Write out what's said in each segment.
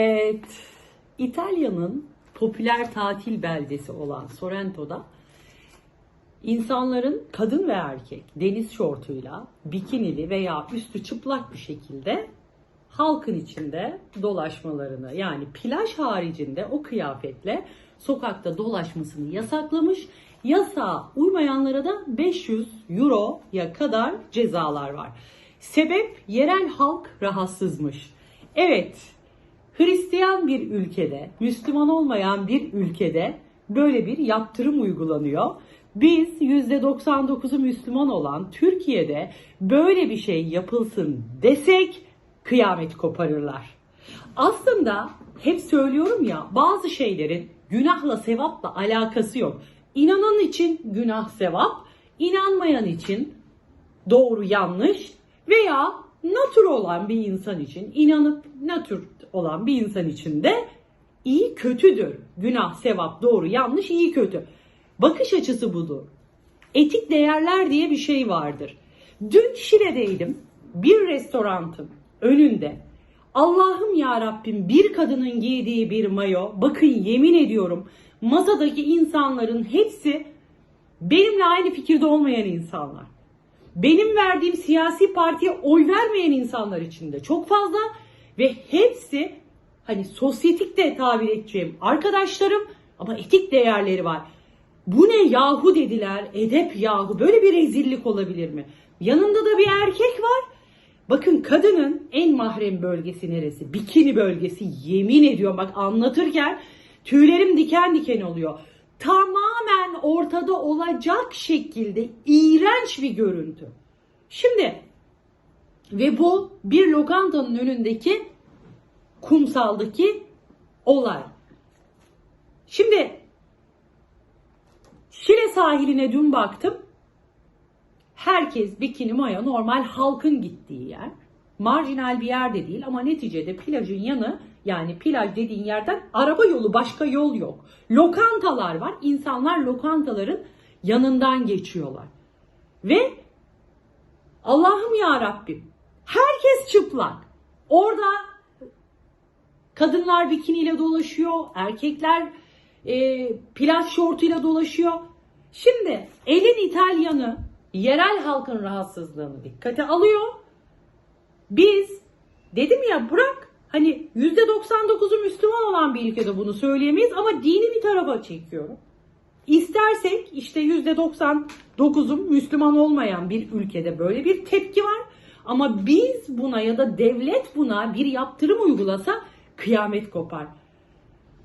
Evet, İtalya'nın popüler tatil beldesi olan Sorrento'da insanların kadın ve erkek deniz şortuyla, bikinili veya üstü çıplak bir şekilde halkın içinde dolaşmalarını yani plaj haricinde o kıyafetle sokakta dolaşmasını yasaklamış. Yasağa uymayanlara da 500 euroya kadar cezalar var. Sebep yerel halk rahatsızmış. Evet, Hristiyan bir ülkede, Müslüman olmayan bir ülkede böyle bir yaptırım uygulanıyor. Biz %99'u Müslüman olan Türkiye'de böyle bir şey yapılsın desek kıyamet koparırlar. Aslında hep söylüyorum ya bazı şeylerin günahla sevapla alakası yok. İnanan için günah sevap, inanmayan için doğru yanlış veya natür olan bir insan için inanıp natür olan bir insan için de iyi kötüdür. Günah, sevap, doğru, yanlış, iyi kötü. Bakış açısı budur. Etik değerler diye bir şey vardır. Dün Şile'deydim. Bir restorantın önünde Allah'ım ya Rabbim bir kadının giydiği bir mayo. Bakın yemin ediyorum masadaki insanların hepsi benimle aynı fikirde olmayan insanlar benim verdiğim siyasi partiye oy vermeyen insanlar içinde çok fazla ve hepsi hani sosyetik de tabir edeceğim arkadaşlarım ama etik değerleri var. Bu ne yahu dediler, edep yahu böyle bir rezillik olabilir mi? Yanında da bir erkek var. Bakın kadının en mahrem bölgesi neresi? Bikini bölgesi yemin ediyorum bak anlatırken tüylerim diken diken oluyor tamamen ortada olacak şekilde iğrenç bir görüntü. Şimdi ve bu bir lokantanın önündeki kumsaldaki olay. Şimdi Şile sahiline dün baktım. Herkes bikini maya normal halkın gittiği yer. Marjinal bir yerde değil ama neticede plajın yanı yani plaj dediğin yerden araba yolu başka yol yok. Lokantalar var. İnsanlar lokantaların yanından geçiyorlar. Ve Allah'ım ya Rabbim herkes çıplak. Orada kadınlar bikiniyle dolaşıyor, erkekler e, plaj şortuyla dolaşıyor. Şimdi elin İtalyanı yerel halkın rahatsızlığını dikkate alıyor. Biz dedim ya bırak hani %99'u Müslüman olan bir ülkede bunu söyleyemeyiz ama dini bir tarafa çekiyorum. İstersek işte %99'un Müslüman olmayan bir ülkede böyle bir tepki var. Ama biz buna ya da devlet buna bir yaptırım uygulasa kıyamet kopar.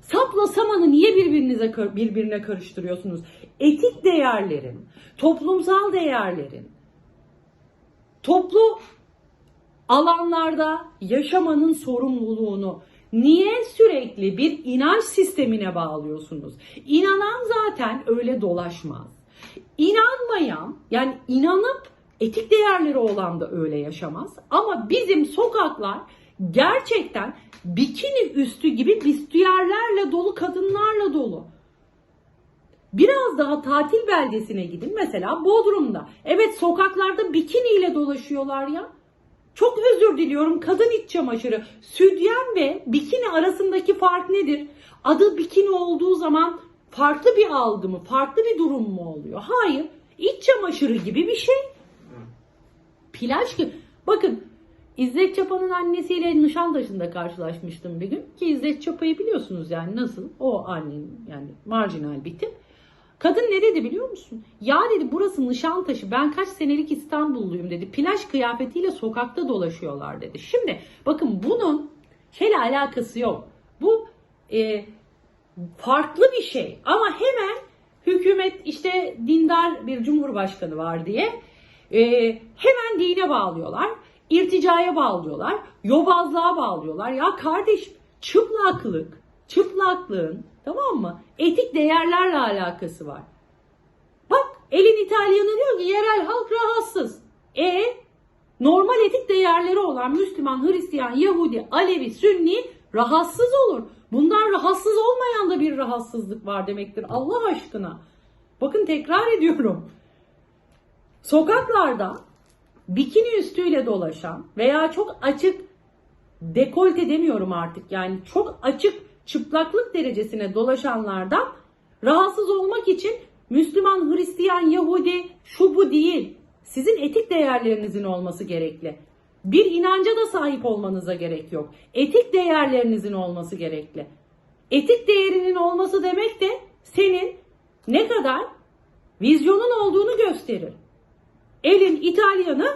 Sapla samanı niye birbirinize birbirine karıştırıyorsunuz? Etik değerlerin, toplumsal değerlerin, toplu alanlarda yaşamanın sorumluluğunu niye sürekli bir inanç sistemine bağlıyorsunuz? İnanan zaten öyle dolaşmaz. İnanmayan yani inanıp etik değerleri olan da öyle yaşamaz. Ama bizim sokaklar gerçekten bikini üstü gibi büstiyerlerle dolu, kadınlarla dolu. Biraz daha tatil beldesine gidin. Mesela Bodrum'da. Evet sokaklarda bikiniyle dolaşıyorlar ya. Çok özür diliyorum kadın iç çamaşırı. Südyen ve bikini arasındaki fark nedir? Adı bikini olduğu zaman farklı bir algı mı, farklı bir durum mu oluyor? Hayır. İç çamaşırı gibi bir şey. Plaj gibi. Bakın İzzet Çapa'nın annesiyle Nişantaşı'nda karşılaşmıştım bir gün. Ki İzzet Çapa'yı biliyorsunuz yani nasıl? O annenin yani marjinal bir tip. Kadın ne dedi biliyor musun? Ya dedi burası Nişantaşı ben kaç senelik İstanbulluyum dedi. Plaj kıyafetiyle sokakta dolaşıyorlar dedi. Şimdi bakın bunun şeyle alakası yok. Bu e, farklı bir şey ama hemen hükümet işte dindar bir cumhurbaşkanı var diye e, hemen dine bağlıyorlar. irticaya bağlıyorlar. Yobazlığa bağlıyorlar. Ya kardeş çıplaklık, çıplaklığın Tamam mı? Etik değerlerle alakası var. Bak elin İtalyanı diyor ki yerel halk rahatsız. E normal etik değerleri olan Müslüman, Hristiyan, Yahudi, Alevi, Sünni rahatsız olur. Bundan rahatsız olmayan da bir rahatsızlık var demektir Allah aşkına. Bakın tekrar ediyorum. Sokaklarda bikini üstüyle dolaşan veya çok açık dekolte demiyorum artık yani çok açık çıplaklık derecesine dolaşanlardan rahatsız olmak için Müslüman, Hristiyan, Yahudi şu bu değil. Sizin etik değerlerinizin olması gerekli. Bir inanca da sahip olmanıza gerek yok. Etik değerlerinizin olması gerekli. Etik değerinin olması demek de senin ne kadar vizyonun olduğunu gösterir. Elin İtalyanı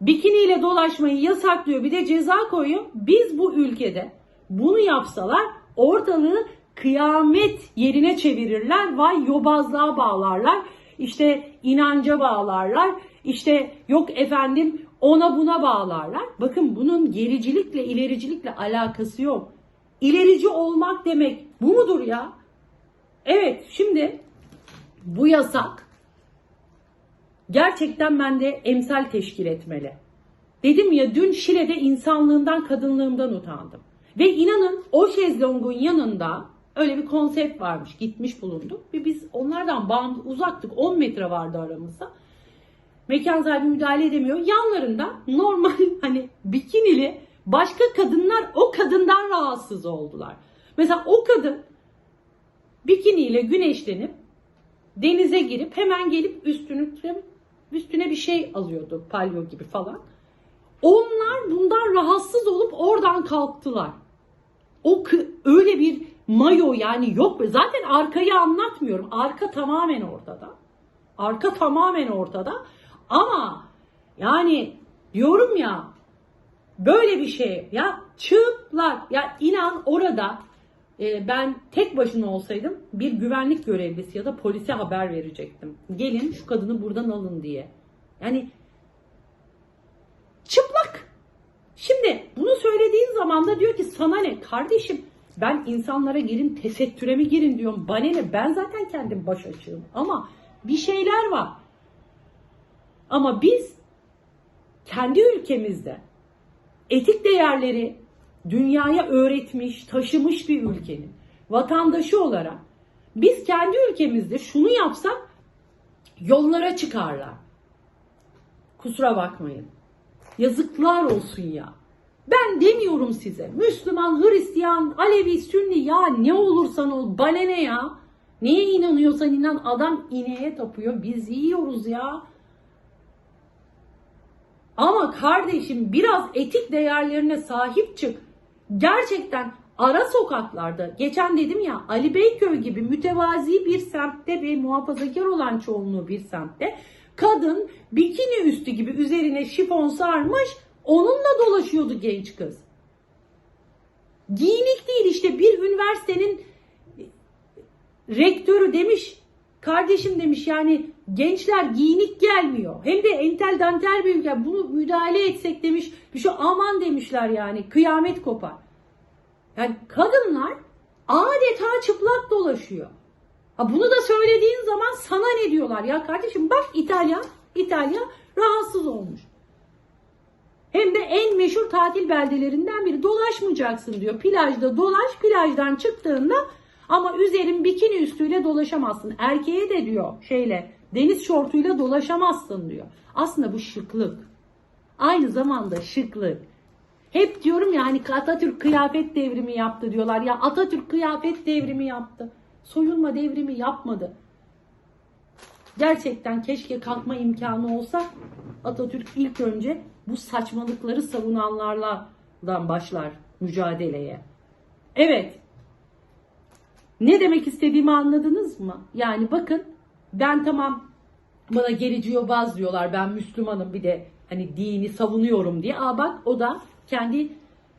bikiniyle dolaşmayı yasaklıyor bir de ceza koyuyor. Biz bu ülkede bunu yapsalar ortalığı kıyamet yerine çevirirler. Vay yobazlığa bağlarlar. İşte inanca bağlarlar. İşte yok efendim ona buna bağlarlar. Bakın bunun gericilikle ilericilikle alakası yok. İlerici olmak demek bu mudur ya? Evet şimdi bu yasak gerçekten bende emsal teşkil etmeli. Dedim ya dün Şile'de insanlığımdan, kadınlığımdan utandım. Ve inanın o şezlongun yanında öyle bir konsept varmış. Gitmiş bulunduk. Ve biz onlardan bağımlı uzaktık. 10 metre vardı aramızda. Mekan sahibi müdahale edemiyor. Yanlarında normal hani bikinili başka kadınlar o kadından rahatsız oldular. Mesela o kadın bikiniyle güneşlenip denize girip hemen gelip üstünü üstüne bir şey alıyordu palyo gibi falan. Onlar bundan rahatsız olup oradan kalktılar. O öyle bir mayo yani yok. Zaten arkayı anlatmıyorum. Arka tamamen ortada. Arka tamamen ortada. Ama yani diyorum ya böyle bir şey ya çıplak ya inan orada e, ben tek başına olsaydım bir güvenlik görevlisi ya da polise haber verecektim. Gelin şu kadını buradan alın diye. Yani çıplak. Şimdi bunu söylediğin zaman da diyor ki sana ne kardeşim ben insanlara girin tesettüre mi girin diyorum. Bana ne ben zaten kendim baş açığım ama bir şeyler var. Ama biz kendi ülkemizde etik değerleri dünyaya öğretmiş, taşımış bir ülkenin vatandaşı olarak biz kendi ülkemizde şunu yapsak yollara çıkarlar. Kusura bakmayın. Yazıklar olsun ya. Ben demiyorum size. Müslüman, Hristiyan, Alevi, Sünni ya ne olursan ol bana ne ya. Neye inanıyorsan inan adam ineğe tapıyor. Biz yiyoruz ya. Ama kardeşim biraz etik değerlerine sahip çık. Gerçekten ara sokaklarda geçen dedim ya Ali Beyköy gibi mütevazi bir semtte ve muhafazakar olan çoğunluğu bir semtte kadın bikini üstü gibi üzerine şifon sarmış onunla dolaşıyordu genç kız. Giyinik değil işte bir üniversitenin rektörü demiş kardeşim demiş yani gençler giyinik gelmiyor. Hem de entel dantel bir ülke. Bunu müdahale etsek demiş. Bir şey aman demişler yani. Kıyamet kopar. Yani kadınlar adeta çıplak dolaşıyor. Ha bunu da söylediğin zaman sana ne diyorlar? Ya kardeşim bak İtalya, İtalya rahatsız olmuş. Hem de en meşhur tatil beldelerinden biri. Dolaşmayacaksın diyor. Plajda dolaş, plajdan çıktığında ama üzerin bikini üstüyle dolaşamazsın. Erkeğe de diyor şeyle deniz şortuyla dolaşamazsın diyor. Aslında bu şıklık. Aynı zamanda şıklık. Hep diyorum ya hani Atatürk kıyafet devrimi yaptı diyorlar. Ya Atatürk kıyafet devrimi yaptı. Soyunma devrimi yapmadı. Gerçekten keşke kalkma imkanı olsa Atatürk ilk önce bu saçmalıkları savunanlardan başlar mücadeleye. Evet. Ne demek istediğimi anladınız mı? Yani bakın ben tamam bana gerici yobaz diyorlar ben Müslümanım bir de hani dini savunuyorum diye. Aa bak o da kendi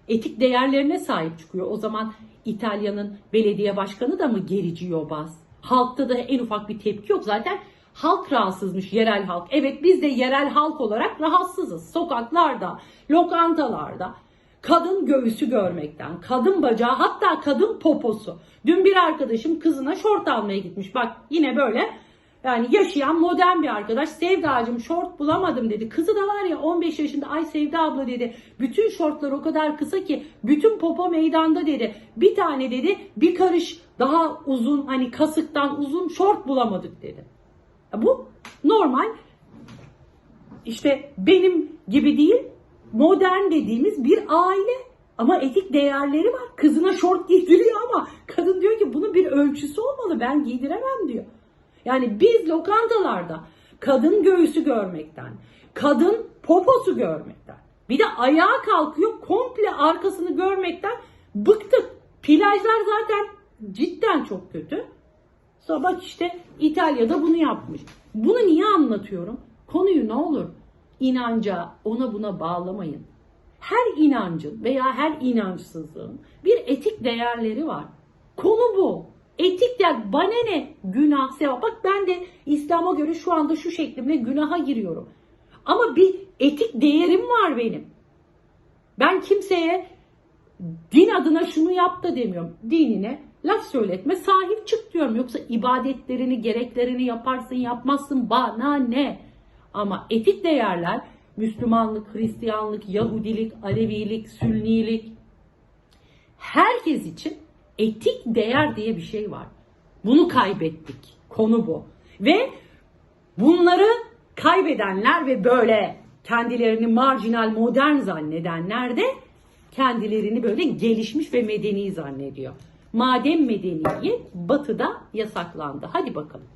etik değerlerine sahip çıkıyor. O zaman İtalya'nın belediye başkanı da mı gerici yobaz? Halkta da en ufak bir tepki yok. Zaten halk rahatsızmış yerel halk. Evet biz de yerel halk olarak rahatsızız. Sokaklarda, lokantalarda kadın göğüsü görmekten, kadın bacağı hatta kadın poposu. Dün bir arkadaşım kızına şort almaya gitmiş. Bak yine böyle yani yaşayan modern bir arkadaş. Sevdacığım şort bulamadım dedi. Kızı da var ya 15 yaşında ay Sevda abla dedi. Bütün şortlar o kadar kısa ki bütün popo meydanda dedi. Bir tane dedi bir karış daha uzun hani kasıktan uzun şort bulamadık dedi. Bu normal işte benim gibi değil modern dediğimiz bir aile. Ama etik değerleri var. Kızına şort giydiriyor ama kadın diyor ki bunun bir ölçüsü olmalı. Ben giydiremem diyor. Yani biz lokantalarda kadın göğsü görmekten, kadın poposu görmekten, bir de ayağa kalkıyor komple arkasını görmekten bıktık. Plajlar zaten cidden çok kötü. Sonra bak işte İtalya'da bunu yapmış. Bunu niye anlatıyorum? Konuyu ne olur inanca ona buna bağlamayın. Her inancın veya her inançsızlığın bir etik değerleri var. Konu bu. Etik değer bana ne? Günah, sevap. Bak ben de İslam'a göre şu anda şu şeklimle günaha giriyorum. Ama bir etik değerim var benim. Ben kimseye din adına şunu yap da demiyorum. Dinine laf söyletme sahip çık diyorum. Yoksa ibadetlerini gereklerini yaparsın yapmazsın bana ne? Ama etik değerler Müslümanlık, Hristiyanlık, Yahudilik, Alevilik, Sünnilik herkes için etik değer diye bir şey var. Bunu kaybettik. Konu bu. Ve bunları kaybedenler ve böyle kendilerini marjinal modern zannedenler de kendilerini böyle gelişmiş ve medeni zannediyor. Madem medeniyet batıda yasaklandı. Hadi bakalım.